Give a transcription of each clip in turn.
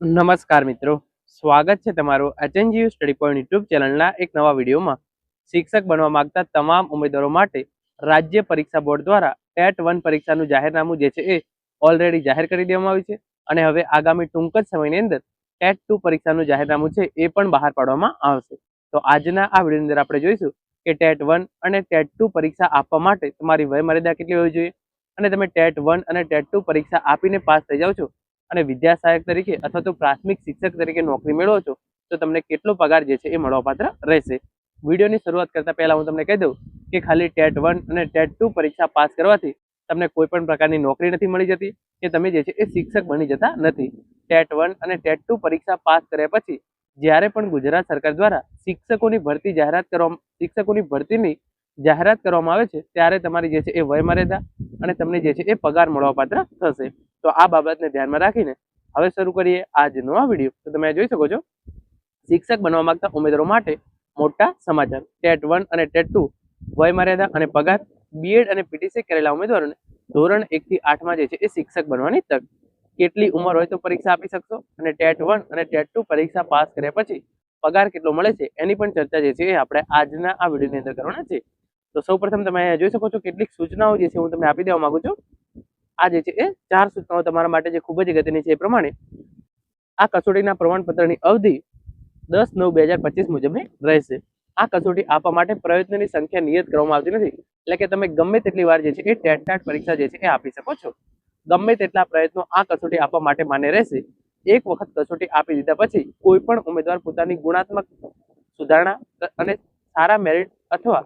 નમસ્કાર મિત્રો. સ્વાગત છે તમારું એચએનજીયુ સ્ટડી પોઈન્ટ યુટ્યુબ ચેનલના એક નવા વિડીયોમાં. શિક્ષક બનવા માંગતા તમામ ઉમેદવારો માટે રાજ્ય પરીક્ષા બોર્ડ દ્વારા ટેટ વન પરીક્ષાનું જાહેરનામું જે છે એ ઓલરેડી જાહેર કરી દેવામાં આવ્યું છે અને હવે આગામી ટૂંક જ સમયની અંદર ટેટ ટુ પરીક્ષાનું જાહેરનામું છે એ પણ બહાર પાડવામાં આવશે. તો આજના આ વિડીયોની અંદર આપણે જોઈશું કે ટેટ વન અને ટેટ ટુ પરીક્ષા આપવા માટે તમારી વયમર્યાદા કેટલી હોવી જોઈએ? અને તમે ટેટ વન અને ટેટ ટુ પરીક્ષા આપીને પાસ થઈ જાઓ છો અને વિદ્યા સહાયક તરીકે અથવા તો પ્રાથમિક શિક્ષક તરીકે નોકરી મેળવો છો, તો તમને કેટલો પગાર જે છે એ મળવાપાત્ર રહેશે. વિડીયોની શરૂઆત કરતા પહેલાં હું તમને કહી દઉં કે ખાલી ટેટ વન અને ટેટ ટુ પરીક્ષા પાસ કરવાથી તમને કોઈ પણ પ્રકારની નોકરી નથી મળી જતી કે તમે જે છે એ શિક્ષક બની જતા નથી. ટેટ વન અને ટેટ ટુ પરીક્ષા પાસ કર્યા પછી જ્યારે પણ ગુજરાત સરકાર દ્વારા શિક્ષકોની ભરતી જાહેરાત કરવામાં, શિક્ષકોની ભરતીની જાહેરાત કરવામાં આવે છે, ત્યારે તમારી જે છે એ વયમર્યાદા અને તમને જે છે એ પગાર મળવાપાત્ર થશે. તો આ બાબતને ધ્યાનમાં રાખીને હવે શરૂ કરીએ આજનો આ વીડિયો. તો તમે જોઈ શકો છો. શિક્ષક બનવા માંગતા ઉમેદવારો માટે મોટા સમાચાર. ટેટ વન અને ટેટ ટુ વયમર્યાદા અને પગાર બીએડ અને પીટીસી કરેલા ઉમેદવારોને ધોરણ એક થી આઠમાં જે છે એ શિક્ષક બનવાની તક. કેટલી ઉંમર હોય તો પરીક્ષા આપી શકશો? અને ટેટ વન અને ટેટ ટુ પરીક્ષા પાસ કર્યા પછી પગાર કેટલો મળે છે? એની પણ ચર્ચા જે છે એ આપણે આજના આ વિડીયોની અંદર કરવાના છે. તો સૌપ્રથમ તમે જોઈ શકો છો કેટલીક સૂચનાઓ જે છે હું તમને આપી દેવા માંગુ છું. આ જે છે, એ ચાર સૂચનાઓ તમારા માટે જે ખૂબ જ અગત્યની છે એ પ્રમાણે આ કસોટીના પ્રમાણપત્રની અવધિ દસ નવ બે હજાર પચીસ મુજબની રહેશે. આ કસોટી આપવા માટે પ્રયત્નોની સંખ્યા નિયત કરવામાં આવતી નથી. એટલે કે તમે ગમે તેટલી વાર જે છે, એ ટેટ ટાટ પરીક્ષા જે છે, એ આપી શકો છો. ગમે તેટલા પ્રયત્નો આ કસોટી આપવા માટે માન્ય રહેશે. એક વખત કસોટી આપી દીધા પછી કોઈ પણ ઉમેદવાર પોતાની ગુણાત્મક સુધારણા અને સારા મેરિટ અથવા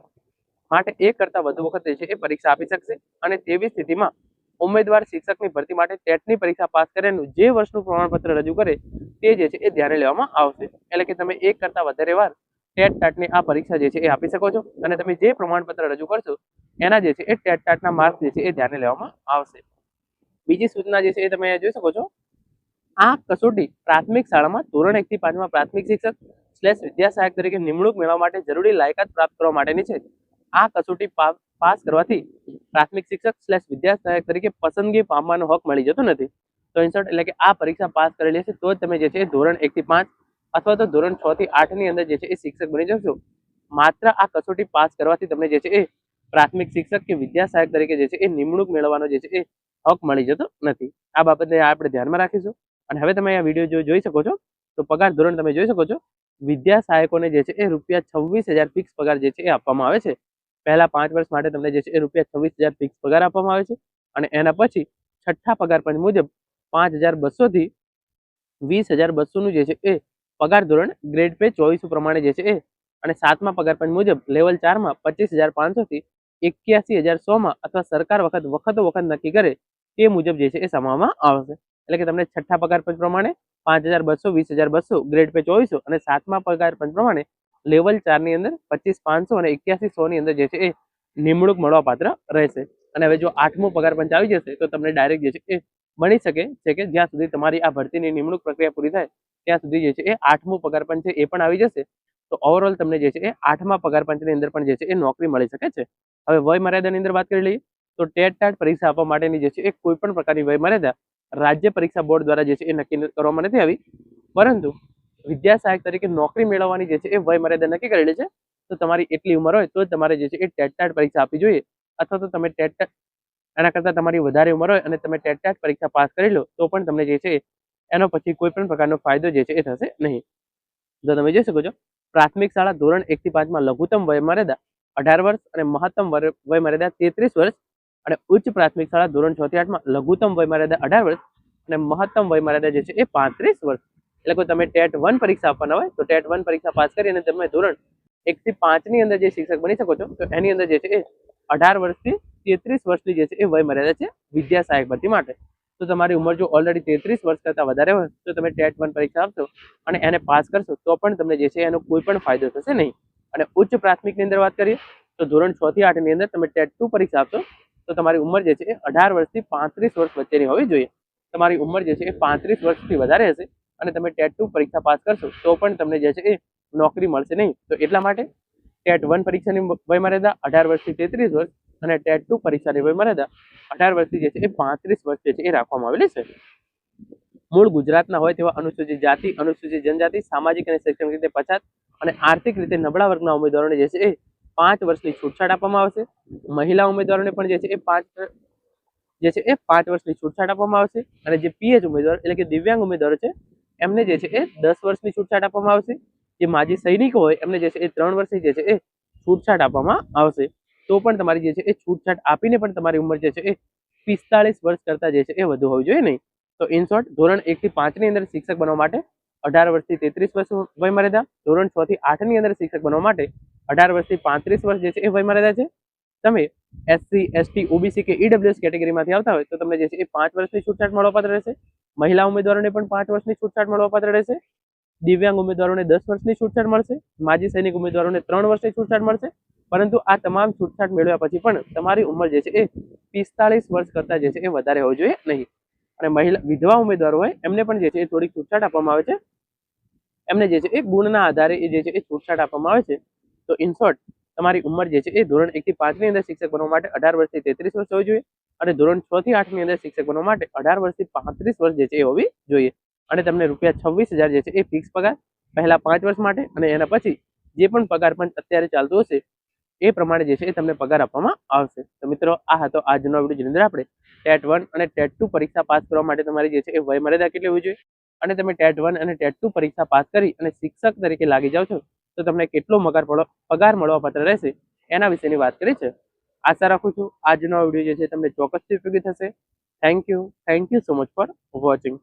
માટે એક કરતા વધુ વખત જે છે, એ પરીક્ષા આપી શકશે અને તેવી સ્થિતિમાં ઉમેદવાર શિક્ષકની ભરતી માટે ટેટની પરીક્ષા પાસ કરેલું જે વર્ષનું પ્રમાણપત્ર રજૂ કરે તે જે છે એ ધ્યાને લેવામાં આવશે. એટલે કે તમે એક કરતાં વધારે વાર ટેટ ટાટની આ પરીક્ષા જે છે એ આપી શકો છો અને તમે જે પ્રમાણપત્ર રજૂ કરશો એના જે છે એ ટેટ ટાટના માર્ક્સ જે છે એ ધ્યાને લેવામાં આવશે. બીજી સૂચના જે છે એ તમે જોઈ શકો છો. આ કસોટી પ્રાથમિક શાળામાં ધોરણ એકથી પાંચમાં પ્રાથમિક શિક્ષક સ્લેશ વિદ્યા સહાયક તરીકે નિમણૂક મેળવવા માટે જરૂરી લાયકાત પ્રાપ્ત કરવા માટેની છે. આ કસોટી પાસ કરવાથી પ્રાથમિક શિક્ષક સ્લેશ વિદ્યા તરીકે પસંદગી પામવાનો હક મળી જતો નથી. તો ઇન્સર્ટ એટલે કે આ પરીક્ષા પાસ કરેલી હશે, તો જ તમે જે છે ધોરણ એકથી પાંચ અથવા તો ધોરણ છ થી આઠ અંદર જે છે એ શિક્ષક બની જશો. માત્ર આ કસોટી પાસ કરવાથી તમને જે છે એ પ્રાથમિક શિક્ષક કે વિદ્યા સહાયક તરીકે જે છે એ નિમણૂક મેળવવાનો જે છે એ હક મળી જતો નથી. આ બાબતને આપણે ધ્યાનમાં રાખીશું. અને હવે તમે આ વીડિયો જો જોઈ શકો છો, તો પગાર ધોરણ તમે જોઈ શકો છો વિદ્યા સહાયકોને જે છે એ રૂપિયા છવ્વીસ ફિક્સ પગાર જે છે એ આપવામાં આવે છે. પહેલા પાંચ વર્ષ માટે તમને જે છે એ રૂપિયા છવ્વીસ હજાર ફિક્સ પગાર આપવામાં આવે છે અને એના પછી છઠ્ઠા પગાર પંચ મુજબ પાંચ હજાર બસોથી વીસ હજાર બસોનું જે છે એ પગાર ધોરણ ગ્રેડ પે ચોવીસ પ્રમાણે જે છે એ અને સાતમા પગાર પંચ મુજબ લેવલ ચારમાં પચીસ હજાર પાંચસોથી એક્યાસી હજાર સોમાં અથવા સરકાર વખત વખતો વખત નક્કી કરે તે મુજબ જે છે એ સમાવવામાં આવશે. એટલે કે તમને છઠ્ઠા પગાર પંચ પ્રમાણે પાંચ હજાર બસો, વીસ હજાર બસો ગ્રેડ પે ચોવીસો અને સાતમા પગાર પંચ પ્રમાણે લેવલ ચારની અંદર પચીસ પાંચસો અને એક્યાસી સોની અંદર જે છે એ નિમણૂક મળવાપાત્ર રહેશે. અને હવે જો આઠમો પગાર પંચ આવી જશે, તો તમને ડાયરેક્ટ જે છે એ મળી શકે છે કે જ્યાં સુધી તમારી આ ભરતીની નિમણૂક પ્રક્રિયા પૂરી થાય, ત્યાં સુધી જે છે એ આઠમો પગાર પંચ છે એ પણ આવી જશે. તો ઓવરઓલ તમને જે છે એ આઠમા પગાર પંચની અંદર પણ જે છે એ નોકરી મળી શકે છે. હવે વય મર્યાદાની અંદર વાત કરી લઈએ, તો ટેટ ટાટ પરીક્ષા આપવા માટેની જે છે એ કોઈ પણ પ્રકારની વય મર્યાદા રાજ્ય પરીક્ષા બોર્ડ દ્વારા જે છે એ નક્કી કરવામાં નથી આવી. પરંતુ વિદ્યા સહાયક તરીકે નોકરી મેળવવાની જે છે એ વય મર્યાદા નક્કી કરેલી છે. તો તમારી એટલી ઉંમર હોય તો તમારે જે છે એ ટેટટાટ પરીક્ષા આપવી જોઈએ. અથવા તો તમે ટેટ એના કરતાં તમારી વધારે ઉંમર હોય અને તમે ટેટટાટ પરીક્ષા પાસ કરી લો, તો પણ તમને જે છે એનો પછી કોઈ પણ પ્રકારનો ફાયદો જે છે એ થશે નહીં. જો તમે જોઈ શકો છો, પ્રાથમિક શાળા ધોરણ એક થી પાંચમાં લઘુત્તમ વય મર્યાદા અઢાર વર્ષ અને મહત્તમ વયમર્યાદા વય મર્યાદા તેત્રીસ વર્ષ અને ઉચ્ચ પ્રાથમિક શાળા ધોરણ છ થી આઠમાં લઘુત્તમ વય મર્યાદા અઢાર વર્ષ અને મહત્તમ વય મર્યાદા જે છે એ પાંત્રીસ વર્ષ. એટલે કે તમે ટેટ વન પરીક્ષા આપવાના હોય, તો ટેટ વન પરીક્ષા પાસ કરીને તમે ધોરણ એક થી પાંચની અંદર જે શિક્ષક બની શકો છો, તો એની અંદર જે છે એ અઢાર વર્ષથી તેત્રીસ વર્ષની જે છે એ વય મર્યાદા છે વિદ્યા સહાયક ભરતી માટે. તો તમારી ઉંમર જો ઓલરેડી તેત્રીસ વર્ષ કરતાં વધારે હોય, તો તમે ટેટ વન પરીક્ષા આપશો અને એને પાસ કરશો, તો પણ તમને જે છે એનો કોઈ પણ ફાયદો થશે નહીં. અને ઉચ્ચ પ્રાથમિકની અંદર વાત કરીએ, તો ધોરણ છ થી આઠની અંદર તમે ટેટ ટુ પરીક્ષા આપશો, તો તમારી ઉંમર જે છે એ અઢાર વર્ષથી પાંત્રીસ વર્ષ વચ્ચેની હોવી જોઈએ. તમારી ઉંમર જે છે એ પાંત્રીસ વર્ષથી વધારે હશે અને તમે ટેટ ટુ પરીક્ષા પાસ કરશો, તો પણ તમને જે છે એ નોકરી મળશે નહીં. તો એટલા માટે ટેટ વન પરીક્ષાની વયમર્યાદા અઢાર વર્ષથી તેત્રીસ વર્ષ અને ટેટ ટુ પરીક્ષાની વયમર્યાદા અઢાર વર્ષથી જે છે એ પાંત્રીસ વર્ષ જે છે એ રાખવામાં આવેલી છે. મૂળ ગુજરાતના હોય તેવા અનુસૂચિત જાતિ, અનુસૂચિત જનજાતિ, સામાજિક અને શૈક્ષણિક રીતે પછાત અને આર્થિક રીતે નબળા વર્ગના ઉમેદવારોને જે છે એ પાંચ વર્ષની છૂટછાટ આપવામાં આવશે. મહિલા ઉમેદવારોને પણ જે છે એ પાંચ, જે છે એ પાંચ વર્ષની છૂટછાટ આપવામાં આવશે. અને જે પીએચ ઉમેદવાર એટલે કે દિવ્યાંગ ઉમેદવારો છે એમને જે છે એ દસ વર્ષની છૂટછાટ આપવામાં આવશે. જે માજી સૈનિકો હોય, એમને જે છે એ ત્રણ વર્ષની જે છે એ છૂટછાટ આપવામાં આવશે. તો પણ તમારી જે છે એ છૂટછાટ આપીને પણ તમારી ઉંમર જે છે એ પિસ્તાળીસ વર્ષ કરતાં જે છે એ વધુ હોવી જોઈએ નહીં. તો ઇન શોર્ટ ધોરણ એક થી પાંચની અંદર શિક્ષક બનવા માટે અઢાર વર્ષથી તેત્રીસ વર્ષ વયમર્યાદા ધોરણ છ થી આઠની અંદર શિક્ષક બનવા માટે અઢાર વર્ષથી પાંત્રીસ વર્ષ જે છે એ વયમર્યાદા છે. તમે એસસી, એસટી, ઓબીસી કે ઈડબ્લ્યુએસ કેટેગરીમાંથી આવતા હોય તો તમને જે છે એ પાંચ વર્ષની છૂટછાટ મળવાપાત્ર રહેશે. મહિલા ઉમેદવારોને પણ પાંચ વર્ષની છૂટછાટ મળવાપાત્ર રહેશે. દિવ્યાંગ ઉમેદવારોને દસ વર્ષની છૂટછાટ મળશે. માજી સૈનિક ઉમેદવારોને ત્રણ વર્ષની છૂટછાટ મળશે. પરંતુ આ તમામ છૂટછાટ મેળવ્યા પછી પણ તમારી ઉંમર જે છે એ પિસ્તાળીસ વર્ષ કરતાં જે છે એ વધારે હોવી જોઈએ નહીં. અને મહિલા, વિધવા ઉમેદવારો હોય, એમને પણ જે છે એ થોડીક છૂટછાટ આપવામાં આવે છે. એમને જે છે એ ગુણના આધારે એ જે છે એ છૂટછાટ આપવામાં આવે છે. તો ઇન શોર્ટ તમારી ઉંમર જે છે એ ધોરણ એક થી પાંચની અંદર શિક્ષક બનવા માટે અઢાર વર્ષથી તેત્રીસ વર્ષ હોવી જોઈએ અને ધોરણ છ થી આઠની અંદર શિક્ષક બનવા માટે અઢાર વર્ષથી પાંત્રીસ વર્ષ જે છે એ હોવી જોઈએ. અને તમને રૂપિયા છવ્વીસ હજાર જે છે એ ફિક્સ પગાર પહેલા પાંચ વર્ષ માટે અને એના પછી જે પણ પગાર પણ અત્યારે ચાલતો હશે એ પ્રમાણે જે છે એ તમને પગાર આપવામાં આવશે. તો મિત્રો, આ હતો આજનો વીડિયો જેની અંદર આપણે ટેટ વન અને ટેટ ટુ પરીક્ષા પાસ કરવા માટે તમારી જે છે એ વયમર્યાદા કેટલી હોવી જોઈએ અને તમે ટેટ વન અને ટેટ ટુ પરીક્ષા પાસ કરી અને શિક્ષક તરીકે લાગી જાઓ છો તો તમને કેટલો પગાર પડો પગાર મળવા પાત્ર રહેશે એના વિશેની વાત કરી છે. આશા રાખું છું આજનો વીડિયો જે છે તમને ચોક્કસથી ઉપયોગી થશે. Thank you thank you so much for watching